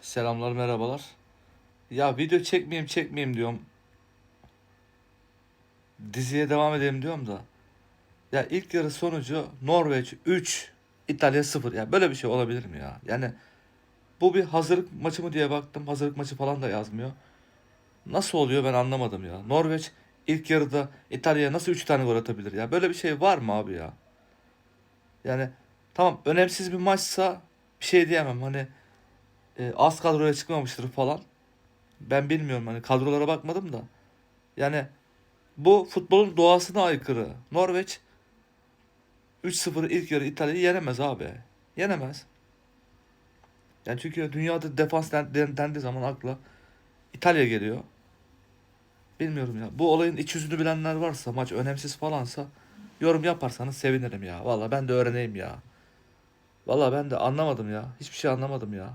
Selamlar merhabalar. Ya video çekmeyeyim çekmeyeyim diyorum. Diziye devam edeyim diyorum da. Ya ilk yarı sonucu Norveç 3, İtalya 0. Ya böyle bir şey olabilir mi ya? Yani bu bir hazırlık maçı mı diye baktım. Hazırlık maçı falan da yazmıyor. Nasıl oluyor ben anlamadım ya. Norveç ilk yarıda İtalya'ya nasıl 3 tane gol atabilir ya? Böyle bir şey var mı abi ya? Yani tamam önemsiz bir maçsa bir şey diyemem. Hani e, az kadroya çıkmamıştır falan. Ben bilmiyorum hani kadrolara bakmadım da. Yani bu futbolun doğasına aykırı. Norveç 3-0 ilk yarı İtalya'yı yenemez abi. Yenemez. Yani çünkü dünyada defans den- den- dendiği zaman akla İtalya geliyor. Bilmiyorum ya. Bu olayın iç yüzünü bilenler varsa, maç önemsiz falansa yorum yaparsanız sevinirim ya. Valla ben de öğreneyim ya. Valla ben de anlamadım ya. Hiçbir şey anlamadım ya.